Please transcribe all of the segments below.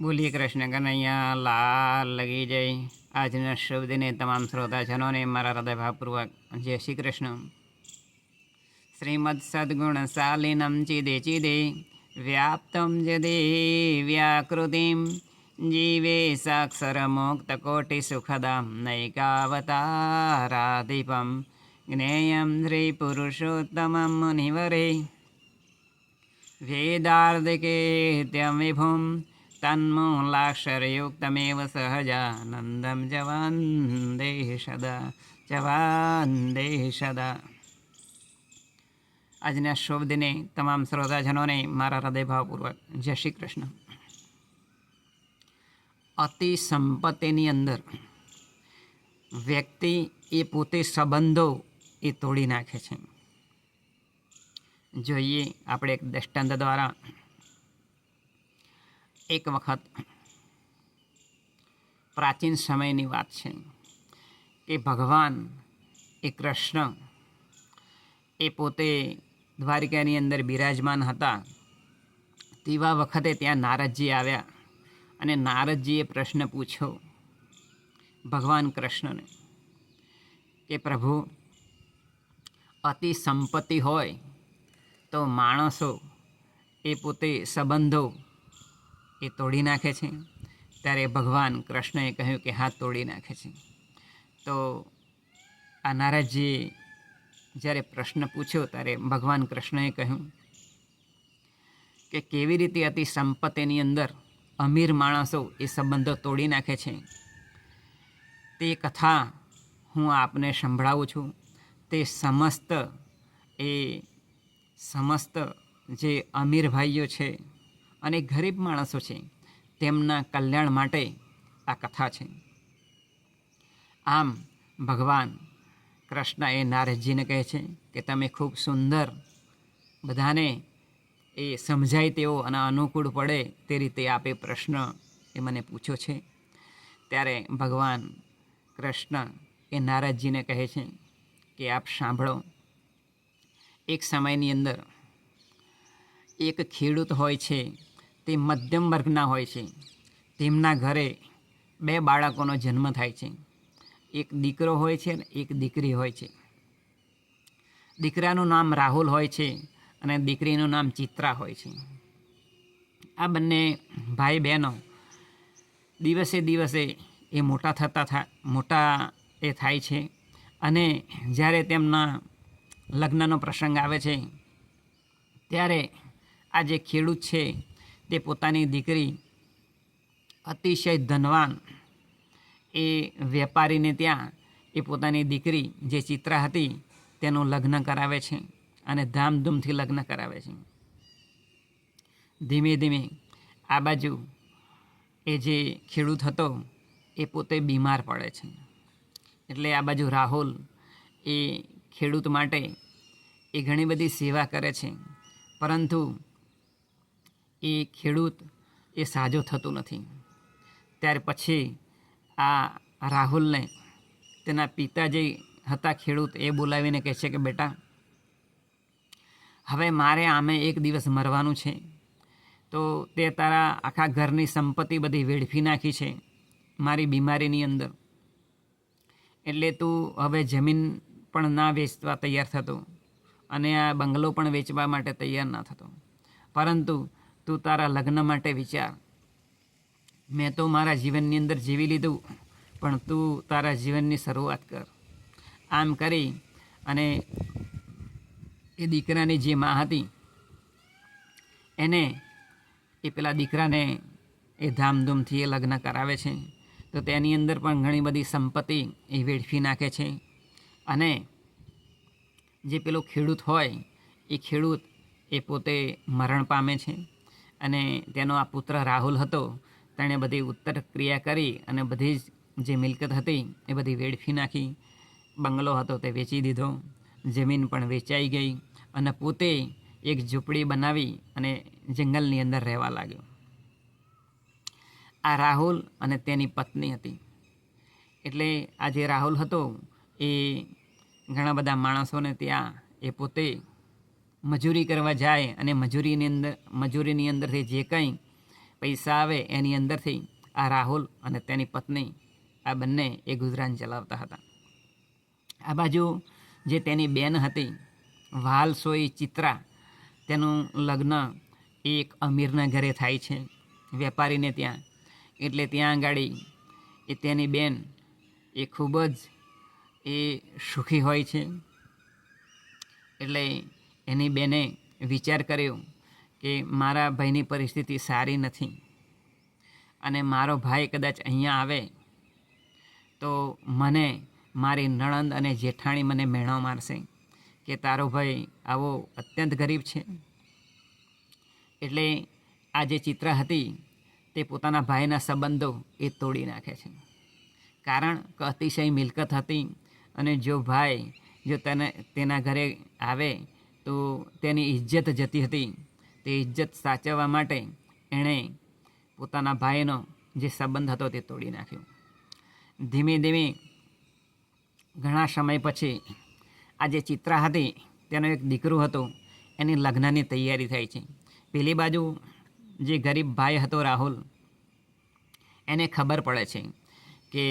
બોલીએ કૃષ્ણ કનૈયા, લાલ લગી જય. આજના શબ્દને તમામ શ્રોતાજનોને મારા હૃદયભાવપૂર્વક જય શ્રી કૃષ્ણ. શ્રીમદ સદગુણ શાલિનમ ચિદે ચિદે, વ્યાપ્તમ જદે વ્યાકૃતિમ, જીવે સાક્ષરમુક્તકોટિ સુખદામ નૈકાવતારાધિપમ, જ્ઞેયમ શ્રી પુરુષોત્તમમ મુનિવરે. વેદાર્ધિકેત્યમ વિભું તન્મૂલાક્ષરયુક્તમેવ સહજાનંદમ જ વંદે सदा વંદે સદા આજના શુભ દિને તમામ શ્રોતાજનોને મારા હૃદયભાવપૂર્વક જય શ્રી કૃષ્ણ અતિ સંપત્તિની અંદર વ્યક્તિ એ પોતે સંબંધો એ તોડી નાખે છે જોઈએ આપણે એક દ્રષ્ટાંત દ્વારા એક વખત પ્રાચીન સમયની વાત છે કે ભગવાન એ કૃષ્ણ એ પોતે દ્વારિકાની અંદર બિરાજમાન હતા. તેવા વખતે ત્યાં નારદજી આવ્યા અને નારદજીએ પ્રશ્ન પૂછ્યો, ભગવાન કૃષ્ણને, કે પ્રભુ, અતિ સંપત્તિ હોય તો માણસો એ પોતે સંબંધો એ તોડી નાખે છે. ત્યારે ભગવાન કૃષ્ણએ કહ્યું કે હાથ તોડી નાખે છે. તો આ નારદજીએ જ્યારે પ્રશ્ન પૂછ્યો ત્યારે ભગવાન કૃષ્ણએ કહ્યું કે કેવી રીતે અતિ સંપત્તિની અંદર અમીર માણસો એ સંબંધો તોડી નાખે છે. તે કથા હું આપને સંભળાવું છું. તે સમસ્ત એ સમસ્ત જે અમીર ભાઈઓ છે અને ગરીબ માણસો છે. તેમના કલ્યાણ માટે આ કથા છે. આમ ભગવાન કૃષ્ણ એ નારદજીને કહે છે કે તમે ખૂબ સુંદર બધાને એ સમજાય તેવો અને અનુકૂળ પડે તે રીતે આપે પ્રશ્ન એ મને પૂછ્યો છે. ત્યારે ભગવાન કૃષ્ણ એ નારદજીને કહે છે કે આપ સાંભળો. એક સમયની અંદર એક ખેડૂત હોય છે તે મધ્યમ વર્ગના હોય છે. તેમના ઘરે બે બાળકોનો જન્મ થાય છે. એક દીકરો હોય છે અને એક દીકરી હોય છે. દીકરાનું નામ રાહુલ હોય છે અને દીકરીનું નામ ચિત્રા હોય છે. આ બંને ભાઈ બહેનો દિવસે દિવસે એ મોટા થતા મોટા એ થાય છે અને જ્યારે તેમના લગ્નનો પ્રસંગ આવે છે, ત્યારે આ જે ખેડૂત છે તે પોતાની દીકરી અતિશય ધનવાન. એ વેપારીને ત્યાં એ પોતાની દીકરી જે ચિત્રા હતી તેનું લગ્ન કરાવે છે અને ધામધૂમથી લગ્ન કરાવે છે. ધીમે ધીમે આ બાજુ એ જે ખેડૂત હતો એ પોતે બીમાર પડે છે. એટલે આ બાજુ રાહુલ એ ખેડૂત માટે એ ઘણી બધી સેવા કરે છે. પરંતુ એ ખેડૂત એ સાજો થતો નથી. ત્યાર પછી આ રાહુલને તેના પિતા જે હતા ખેડૂત એ બોલાવીને કહે છે કે, બેટા, હવે મારે આમે એક દિવસ મરવાનું છે. તો તે તારા આખા ઘરની સંપત્તિ બધી વેડફી નાખી છે મારી બીમારીની અંદર. એટલે તું હવે જમીન પણ ના વેચવા તૈયાર થતો અને આ બંગલો પણ વેચવા માટે તૈયાર ના થતો. પરંતુ તું તારા લગ્ન માટે વિચાર. મેં તો મારા જીવનની અંદર જીવી લીધું, પણ તું તારા જીવનની શરૂઆત કર. આમ કરી અને એ દીકરાની જે મા હતી, એને એ પેલા દીકરાને એ ધામધૂમથી એ લગ્ન કરાવે છે. તો તેની અંદર પણ ઘણી બધી સંપત્તિ એ વેડફી નાખે છે. અને જે પેલો ખેડૂત હોય, એ ખેડૂત એ પોતે મરણ પામે છે. અને તેનો આ પુત્ર રાહુલ હતો, તેણે બધી ઉત્તર ક્રિયા કરી અને બધી જ જે મિલકત હતી એ બધી વેડફી નાખી. બંગલો હતો તે વેચી દીધો, જમીન પણ વેચાઈ ગઈ અને પોતે એક ઝૂંપડી બનાવી અને જંગલની અંદર રહેવા લાગ્યો. આ રાહુલ અને તેની પત્ની હતી. એટલે આ જે રાહુલ હતો એ ઘણા બધા માણસોને ત્યાં એ પોતે મજૂરી કરવા જાય અને મજૂરીની અંદર, મજૂરીની અંદરથી જે કંઈ પૈસા આવે એની અંદરથી આ રાહુલ અને તેની પત્ની આ બંને એ ગુજરાન ચલાવતા હતા. આ બાજુ જે તેની બેન હતી વાલસોઈ ચિત્રા, તેનું લગ્ન એક અમીરના ઘરે થાય છે, વેપારીને ત્યાં. એટલે ત્યાં ગાડી એ તેની બેન એ ખૂબ જ એ સુખી હોય છે. એટલે એની બેને વિચાર કર્યો કે મારા ભાઈની પરિસ્થિતિ સારી નથી અને મારો ભાઈ કદાચ અહીંયા આવે તો મને મારી નણંદ અને જેઠાણી મને મેણો મારશે કે તારો ભાઈ આવો અત્યંત ગરીબ છે. એટલે આ જે ચિત્ર હતી તે પોતાના ભાઈના સંબંધો એ તોડી નાખે છે. કારણ કે અતિશય મિલકત હતી અને જો ભાઈ જો તેને તેના ઘરે આવે તો તેની ઇજ્જત જતી હતી. તે ઇજ્જત સાચવવા માટે એણે પોતાના ભાઈનો જે સંબંધ હતો તે તોડી નાખ્યો. ધીમે ધીમે ઘણા સમય પછી આ જે ચિત્રા હતી તેનો એક દીકરો હતો, એની લગ્નની તૈયારી થાય છે. પેલી બાજુ જે ગરીબ ભાઈ હતો રાહુલ, એને ખબર પડે છે કે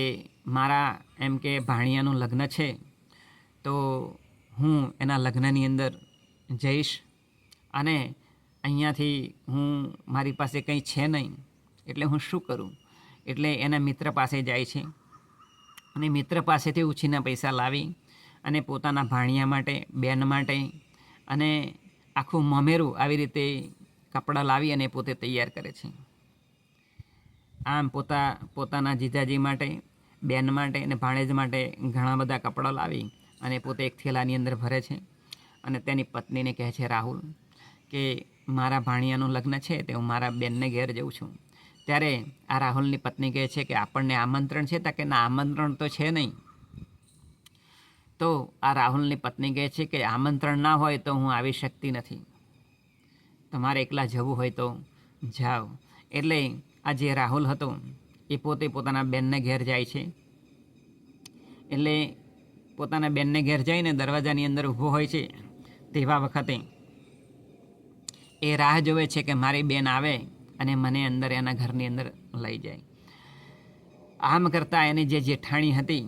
મારા એમ કે ભાણિયાનું લગ્ન છે, તો હું એના લગ્નની અંદર જઈશ અને અહીંયાથી હું મારી પાસે કંઈ છે નહીં, એટલે હું શું કરું? એટલે એના મિત્ર પાસે જાય છે. અને મિત્ર પાસેથી ઉછીના પૈસા લાવી અને પોતાના ભાણિયા માટે, બેન માટે અને આખું મમેરું આવી રીતે કપડાં લાવી અને પોતે તૈયાર કરે છે. આમ પોતા, પોતાના જીજાજી માટે, બેન માટે અને ભાણેજ માટે ઘણા બધા કપડાં લાવી અને પોતે એક થેલાની અંદર ભરે છે. અને તેની પત્નીને કહે છે, રાહુલ, કે મારા ભાણિયાનું લગ્ન છે તે હું મારા બેનને ઘેર જઉં છું. ત્યારે આ રાહુલની પત્ની કહે છે કે, આપણને આમંત્રણ છે તા કે ના, આમંત્રણ તો છે નહીં. તો આ રાહુલની પત્ની કહે છે કે, આમંત્રણ ના હોય તો હું આવી શકતી નથી. તમારે એકલા જવું હોય તો જાઓ. એટલે આ જે રાહુલ હતો, એ પોતે પોતાના બેનને ઘેર જાય છે. એટલે પોતાના બેનને ઘેર જઈને દરવાજાની અંદર ઊભો હોય છે. તેવા વખતે. એ રાહ જોવે છે કે મારી બેન આવે અને મને અંદર એના ઘરની અંદર લઈ જાય. આમ કરતાં એની જે જેઠાણી હતી,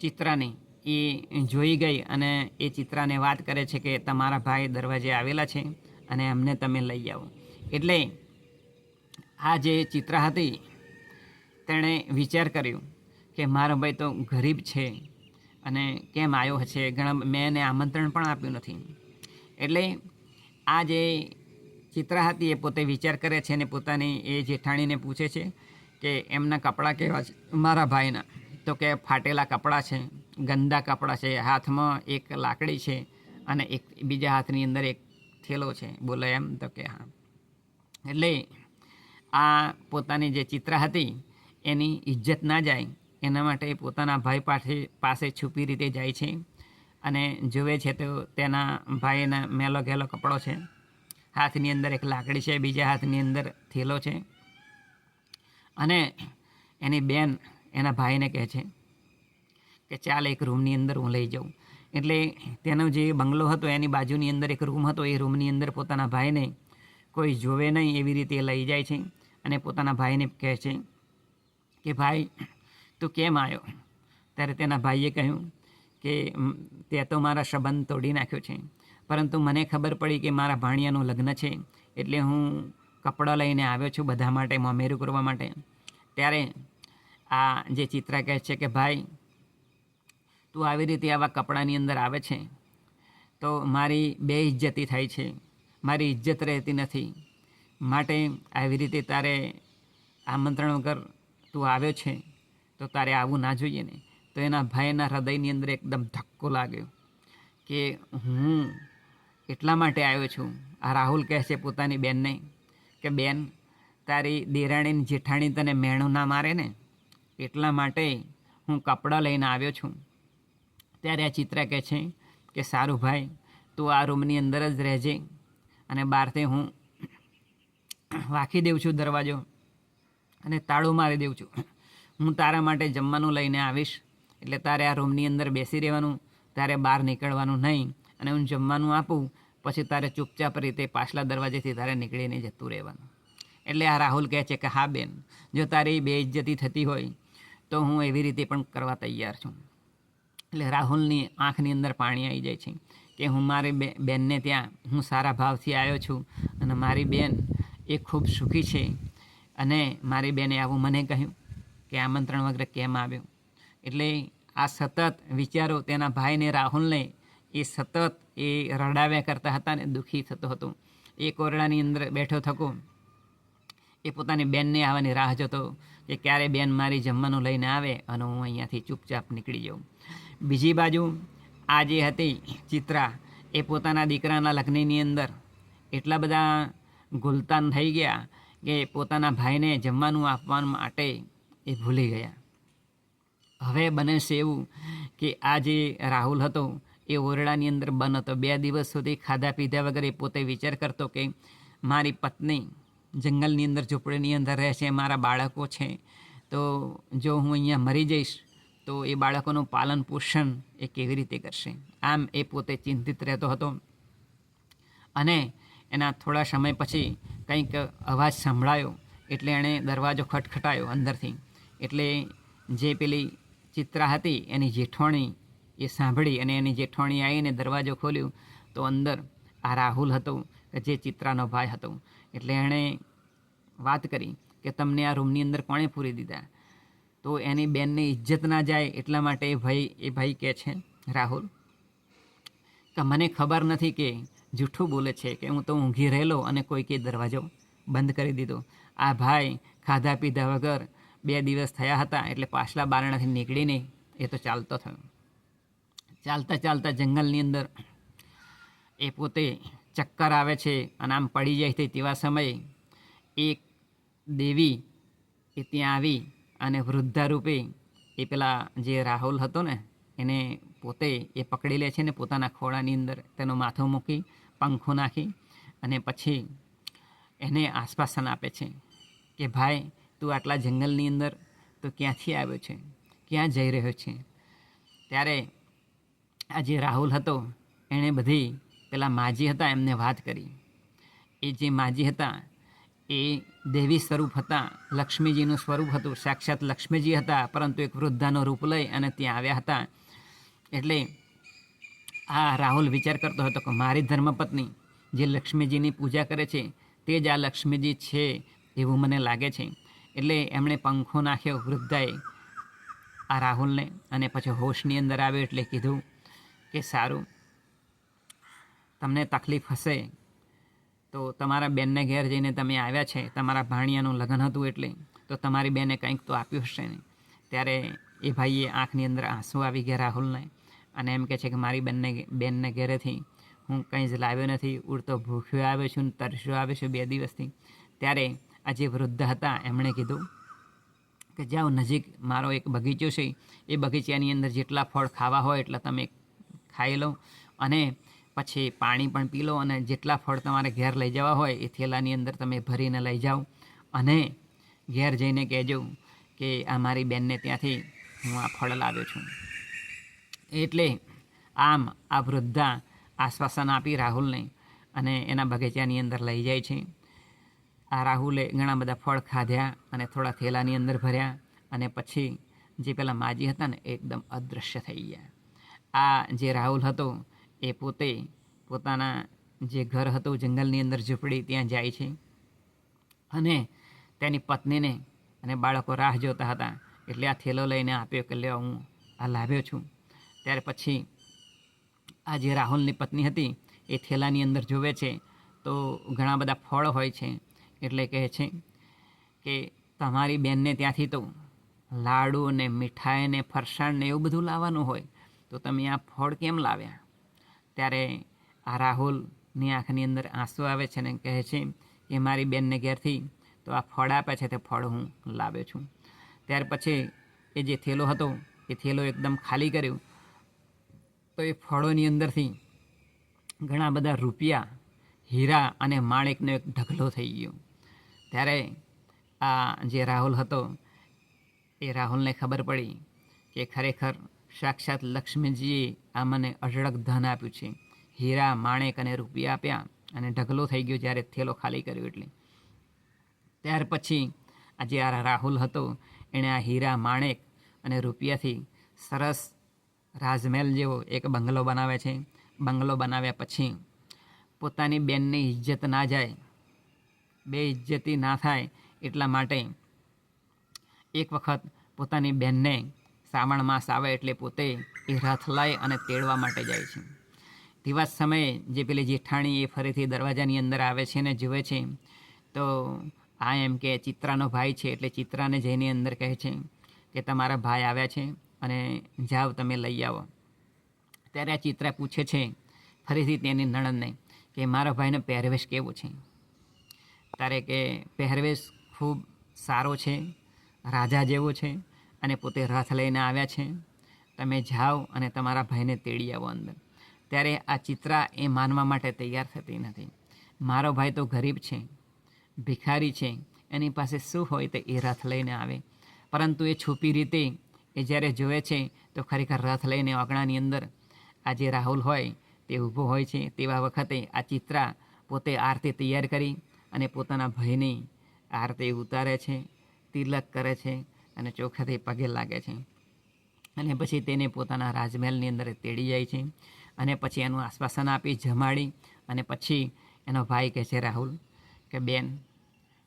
ચિત્રાની, એ જોઈ ગઈ અને એ ચિત્રાને વાત કરે છે કે તમારા ભાઈ દરવાજે આવેલા છે અને અમને તમે લઈ આવો. એટલે આ જે ચિત્ર હતી, તેણે વિચાર કર્યો કે મારો ભાઈ તો ગરીબ છે. અને કેમ આવ્યો હશે ઘણા મેં એને આમંત્રણ પણ આપ્યું નથી. એટલે આ જે ચિત્ર હતી એ પોતે વિચાર કરે છે અને પોતાની એ જેઠાણીને પૂછે છે કે એમના કપડાં કેવા છે? મારા ભાઈના. તો કે ફાટેલા કપડાં છે, ગંદા કપડાં છે, હાથમાં એક લાકડી છે અને એક બીજા હાથની અંદર એક થેલો છે. બોલે એમ તો કે હા. એટલે આ પોતાની જે ચિત્ર હતી એની ઇજ્જત ના જાય એના માટે પોતાના ભાઈ પાસે પાસે છુપી રીતે જાય છે અને જુએ છે તો તેના ભાઈના મેલો ઘેલો કપડો છે. હાથની અંદર એક લાકડી છે, બીજા હાથની અંદર થેલો છે. અને એની બેન એના ભાઈને કહે છે કે ચાલ એક રૂમની અંદર હું લઈ જાઉં. એટલે તેનો જે બંગલો હતો એની બાજુની અંદર એક રૂમ હતો, એ રૂમની અંદર પોતાના ભાઈને કોઈ જોવે નહીં એવી રીતે લઈ જાય છે અને પોતાના ભાઈને કહે છે કે ભાઈ તું કેમ આવ્યો ત્યારે તેના ભાઈએ કહ્યું કે તે તો મારા સંબંધ તોડી નાખ્યો છે. પરંતુ મને ખબર પડી કે મારા ભાણિયાનું લગ્ન છે. એટલે હું કપડાં લઈને આવ્યો છું બધા માટે, મમેરું કરવા માટે. ત્યારે આ જે ચિત્રા કહે છે કે, ભાઈ, તું આવી રીતે આવા કપડાની અંદર આવે છે, તો મારી બે ઇજ્જતી થાય છે. મારી ઇજ્જત રહેતી નથી. માટે આવી રીતે તારે આમંત્રણ વગર તું આવ્યો છે. તો તારે આવવું ના જોઈએ ને. તો એના ભાઈના હૃદયની અંદર એકદમ ધક્કો લાગ્યો કે હું એટલા માટે આવ્યો છું. આ રાહુલ કહે છે પોતાની બેનને કે, બેન, તારી દેરાણીની જેઠાણી તને મેણું ના મારે ને, એટલા માટે હું કપડાં લઈને આવ્યો છું. ત્યારે આ ચિત્ર કહે છે કે, સારું ભાઈ, તું આ રૂમની અંદર જ રહેજે અને બહારથી હું વાંખી દઉં છું દરવાજો અને તાળું મારી દઉં છું. હું તારા માટે જમવાનું લઈને આવીશ. એટલે તારે આ રૂમની અંદર બેસી રહેવાનું, તારે બહાર નીકળવાનું નહીં. અને હું જમવાનું આપું, પછી તારે ચૂપચાપ રીતે પાછલા દરવાજેથી તારે નીકળીને જતું રહેવાનું. એટલે આ રાહુલ કહે છે કે, હા, બેન, જો તારી બેઇજ્જતી થતી હોય, તો હું એવી રીતે પણ કરવા તૈયાર છું. એટલે રાહુલની આંખની અંદર પાણી આવી જાય છે કે, હું મારી બે, બેનને ત્યાં, હું સારા ભાવથી આવ્યો છું અને મારી બેન એ ખૂબ સુખી છે. અને મારી બેને આવું મને કહ્યું. કે આમંત્રણ વગર કેમ આવ્યો? એટલે આ સતત વિચારો તેના ભાઈને રાહુલને એ સતત એ રડાવ્યા કરતા હતા ને દુઃખી થતો હતો. એ કોરડાની અંદર બેઠો થકો. એ પોતાની બેનને આવવાની રાહ જોતો કે ક્યારે બેન મારી જમવાનું લઈને આવે અને હું અહીંયાથી ચૂપચાપ નીકળી જાઉં. બીજી બાજુ આ જે હતી ચિત્રા, એ પોતાના દીકરાના લગ્નની અંદર એટલા બધા ગુલતાન થઈ ગયા કે પોતાના ભાઈને જમવાનું આપવા માટે એ ભૂલી ગયા. હવે બને છે એવું કે આ જે રાહુલ હતો, એ ઓરડાની અંદર બંધ હતો. બે દિવસ સુધી ખાધા પીધા વગર એ પોતે વિચાર કરતો કે મારી પત્ની જંગલની અંદર ઝૂંપડીની અંદર રહે છે, મારા બાળકો છે. તો જો હું અહીંયા મરી જઈશ, તો એ બાળકોનું પાલન પોષણ એ કેવી રીતે કરશે? આમ એ પોતે ચિંતિત રહેતો હતો. અને એના થોડા સમય પછી કંઈક અવાજ સંભળાયો, એટલે એણે દરવાજો ખટખટાયો અંદરથી. એટલે જે પેલી ચિત્રા હતી, એની જેઠોણી એ સાંભળી અને એની જેઠોણી આવીને દરવાજો ખોલ્યો તો અંદર આ રાહુલ હતો કે જે ચિત્રાનો ભાઈ હતો. એટલે એણે વાત કરી કે તમને આ રૂમની અંદર કોણે પૂરી દીધા? તો એની બેનની ઇજ્જત ના જાય એટલા માટે એ ભાઈ એ ભાઈ કહે છે, રાહુલ કે મને ખબર નથી કે જૂઠું બોલે છે કે હું તો ઊંઘી રહેલો અને કોઈ કે દરવાજો બંધ કરી દીધો. આ ભાઈ ખાધા પીધા વગર બે દિવસ થયા હતા એટલે પાછલા બારણાથી નીકળીને એ તો ચાલતો થયો. ચાલતા ચાલતા જંગલની અંદર એ પોતે ચક્કર આવે છે અને આમ પડી જાય છે. તેવા સમયે એક દેવી એ ત્યાં આવી અને વૃદ્ધા રૂપે એ પેલા જે રાહુલ હતો ને, એને પોતે એ પકડી લે છે ને પોતાના ખોળાની અંદર. તેનો માથો મૂકી, પંખો નાખી અને પછી એને આશ્વાસન આપે છે કે, ભાઈ તું આટલા જંગલની અંદર તો ક્યાંથી આવ્યો છે? ક્યાં જઈ રહ્યો છે? ત્યારે આ જે રાહુલ હતો, એણે બધી પેલા માજી હતા એમને વાત કરી. એ જે માજી હતા, એ દેવી સ્વરૂપ હતા, લક્ષ્મીજીનું સ્વરૂપ હતું, સાક્ષાત લક્ષ્મીજી હતા, પરંતુ એક વૃદ્ધાનો રૂપ લઈ અને ત્યાં આવ્યા હતા. એટલે આ રાહુલ વિચાર કરતો હતો કે મારી ધર્મપત્ની જે લક્ષ્મીજીની પૂજા કરે છે, તે જ આ લક્ષ્મીજી છે એવું મને લાગે છે. એટલે એમણે પંખો નાખ્યો વૃદ્ધાએ આ રાહુલને અને પછી હોશની અંદર આવ્યો એટલે કીધું કે, સારું, તમને તકલીફ હશે તો તમારા બેનને ઘેર જઈને તમે આવ્યા છે. તમારા ભાણિયાનું લગ્ન હતું એટલે તો તમારી બેને કંઈક તો આપ્યું હશે ને. ત્યારે એ ભાઈએ આંખની અંદર આંસુ આવી ગયા રાહુલને અને એમ કહે છે કે, મારી બેનને બેનને ઘેરેથી હું કંઈ જ લાવ્યો નથી. ઉડતો ભૂખ્યો આવ્યો છું ને તરસ્યો આવ્યો છું બે દિવસથી. ત્યારે આ જે વૃદ્ધ હતા, એમણે કીધું કે જાઓ નજીક, મારો એક બગીચો છે, એ બગીચાની અંદર જેટલા ફળ ખાવા હોય એટલા તમે ખાઈ લો અને પછી પાણી પણ પી લો અને જેટલા ફળ તમારે ઘેર લઈ જવા હોય એ થેલાની અંદર તમે ભરીને લઈ જાઓ અને ઘેર જઈને કહેજો કે આ મારી બેનને ત્યાંથી હું આ ફળ લાવ્યો છું. એટલે આમ આ વૃદ્ધા આશ્વાસન આપી રાહુલને અને એના બગીચાની અંદર લઈ જાય છે. આ રાહુલે ઘણા બધા ફળ ખાધ્યા અને થોડા થેલાની અંદર ભર્યા અને પછી જે પેલા માજી હતા ને એકદમ અદૃશ્ય થઈ ગયા. આ જે રાહુલ હતો, એ પોતે પોતાના જે ઘર હતું, જંગલની અંદર ઝૂંપડી ત્યાં જાય છે અને તેની પત્નીને અને બાળકો રાહ જોતા હતા. એટલે આ થેલો લઈને આપ્યો કે લેવા હું આ લાવ્યો છું. ત્યારે પછી આ જે રાહુલની પત્ની હતી, એ થેલાની અંદર જોવે છે તો ઘણા બધા ફળ હોય છે. એટલે કહે છે કે તમારી બેનને ત્યાંથી તો લાડુ ને મીઠાઈ ને ફરસાણ ને એવું બધું લાવવાનું હોય, તો તમે આ ફળ કેમ લાવ્યા? ત્યારે આ રાહુલની આંખની અંદર આંસુ આવે છે ને કહે છે કે મારી બેનને ઘેરથી તો આ ફળ આપે છે તે ફળ હું લાવ્યો છું. ત્યાર પછી એ જે થેલો હતો, એ થેલો એકદમ ખાલી કર્યો. તો એ ફળોની અંદરથી ઘણા બધા રૂપિયા, હીરા અને માણેકનો એક ઢગલો થઈ ગયો. ત્યારે આ જે રાહુલ હતો, એ રાહુલને ખબર પડી કે ખરેખર સાક્ષાત લક્ષ્મીજીએ આ મને અઢળક ધન આપ્યું છે. હીરા, માણેક અને રૂપિયા આપ્યા અને ઢગલો થઈ ગયો જ્યારે થેલો ખાલી કર્યો એટલે. ત્યાર પછી આજે આ રાહુલ હતો, એણે આ હીરા, માણેક અને રૂપિયાથી સરસ રાજમહેલ જેવો એક બંગલો બનાવે છે. બંગલો બનાવ્યા પછી પોતાની બેનની ઇજ્જત ના જાય બે ઇજ્જતી ના થાય એટલા માટે એક વખત પોતાની બેનને શ્રાવણ માસ આવે એટલે પોતે એ રથ લઈ અને તેડવા માટે જાય છે. તેવા સમયે જે પેલી જેઠાણી એ ફરીથી દરવાજાની અંદર આવે છે ને જુએ છે, તો આ એમ કે ચિત્રાનો ભાઈ છે એટલે ચિત્રાને જઈને અંદર કહે છે કે તમારા ભાઈ આવ્યા છે અને જાઓ તમે લઈ આવો. ત્યારે આ ચિત્રા પૂછે છે ફરીથી તેની નણંદને કે મારા ભાઈનો પહેરવેશ કેવો છે? તારે કે પહેરવેશ ખૂબ સારો છે, રાજા જેવો છે અને પોતે રથ લઈને આવ્યા છે. તમે જાઓ અને તમારા ભાઈને તેડી આવો અંદર. ત્યારે આ ચિત્રા એ માનવા માટે તૈયાર થતી નથી. મારો ભાઈ તો ગરીબ છે, ભિખારી છે, એની પાસે શું હોય તો એ રથ લઈને આવે. પરંતુ એ છુપી રીતે એ જ્યારે જોવે છે, તો ખરેખર રથ લઈને આંગણાની અંદર આ જે રાહુલ હોય તે ઊભો હોય છે, તેવા વખતે આ ચિત્રા પોતે આરતી તૈયાર કરી અને પોતાના ભાઈની આરતી ઉતારે છે, તિલક કરે છે અને ચોખાથી પગે લાગે છે. અને પછી તેને પોતાના રાજમહેલની અંદર તેડી જાય છે અને પછી એનું આશ્વાસન આપી, જમાડી અને પછી એનો ભાઈ કહે છે, રાહુલ, કે બેન,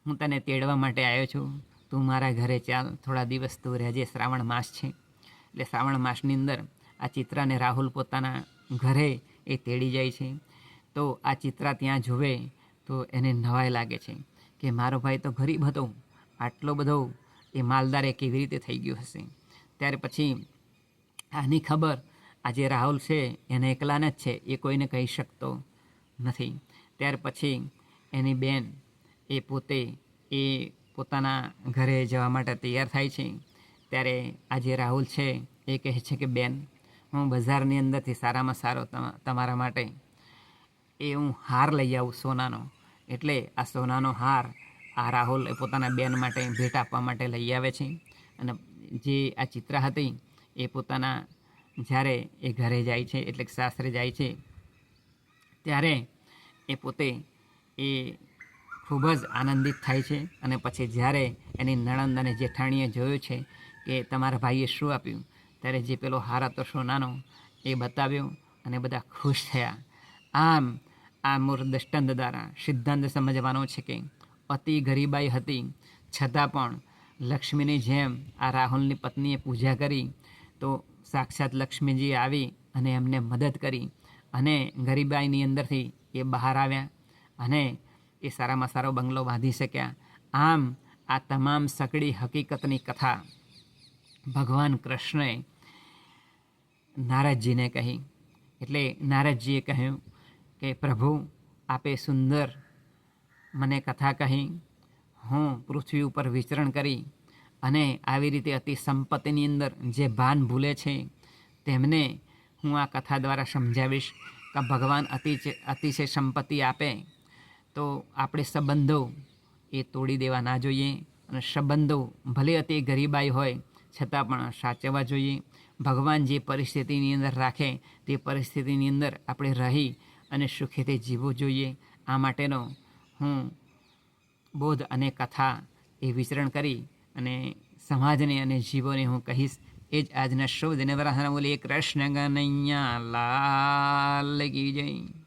હું તને તેડવા માટે આવ્યો છું. તું મારા ઘરે ચાલ, થોડા દિવસ તું રહેજે, શ્રાવણ માસ છે. એટલે શ્રાવણ માસની અંદર આ ચિત્રાને રાહુલ પોતાના ઘરે એ તેડી જાય છે. તો આ ચિત્રા ત્યાં જુએ તો એને નવાઈ લાગે છે કે મારો ભાઈ તો ગરીબ હતો. આટલો બધો એ માલદાર કેવી રીતે થઈ ગયો હશે? ત્યારે પછી આની ખબર આ જે રાહુલ છે, એને એકલાને જ છે, એ કોઈને કહી શકતો નથી. ત્યાર પછી એની બેન એ પોતે એ પોતાના ઘરે જવા માટે તૈયાર થાય છે. ત્યારે આ જે રાહુલ છે, એ કહે છે કે, બેન, હું બજારની અંદરથી સારામાં સારો તમારા માટે એ હું હાર લઈ આવું સોનાનો. એટલે આ સોનાનો હાર આ રાહુલ એ પોતાના બેન માટે ભેટ આપવા માટે લઈ આવે છે. અને જે આ ચિત્રા હતી એ પોતાના જ્યારે એ ઘરે જાય છે, એટલે કે સાસરે જાય છે, ત્યારે એ પોતે એ ખૂબ જ આનંદિત થાય છે. અને પછી જ્યારે એની નણંદ અને જેઠાણીએ જોયું છે કે તમારા ભાઈએ શું આપ્યું, ત્યારે જે પેલો હાર હતો સોનાનો એ બતાવ્યો અને બધા ખુશ થયા. આમ આ મૂળ દૃષ્ટાંત દ્વારા સિદ્ધાંત સમજવાનો છે કે અતિ ગરીબાઈ હતી. છતાં પણ લક્ષ્મીની જેમ આ રાહુલની પત્નીએ પૂજા કરી તો સાક્ષાત લક્ષ્મીજી આવી અને એમને મદદ કરી અને ગરીબાઈની અંદરથી એ બહાર આવ્યા અને એ સારામાં સારો બંગલો બાંધી શક્યા. આમ આ તમામ સકડી હકીકતની કથા ભગવાન કૃષ્ણએ નારદજીને કહી. એટલે નારદજીએ કહ્યું કે પ્રભુ, આપે સુંદર મને કથા કહી, હું પૃથ્વી ઉપર વિચરણ કરી અને આવી રીતે અતિ સંપત્તિની અંદર જે ભાન ભૂલે છે, તેમને હું આ કથા દ્વારા સમજાવીશ કે ભગવાન અતિ અતિશય સંપત્તિ આપે. તો આપણે સંબંધો એ તોડી દેવા ના જોઈએ અને સંબંધો ભલે અતિ ગરીબાઈ હોય, છતાં પણ સાચવવા જોઈએ. ભગવાન જે પરિસ્થિતિની અંદર રાખે, તે પરિસ્થિતિની અંદર આપણે રહી અને સુખેથી જીવવું જોઈએ. આ માટેનો હું બોધ અને કથા એ વિચરણ કરી અને સમાજને અને જીવોને હું કહીશ. એ જ આજના શોધ. નવરાહના બોલી, કૃષ્ણ ગનૈયા, લાલ કી જય.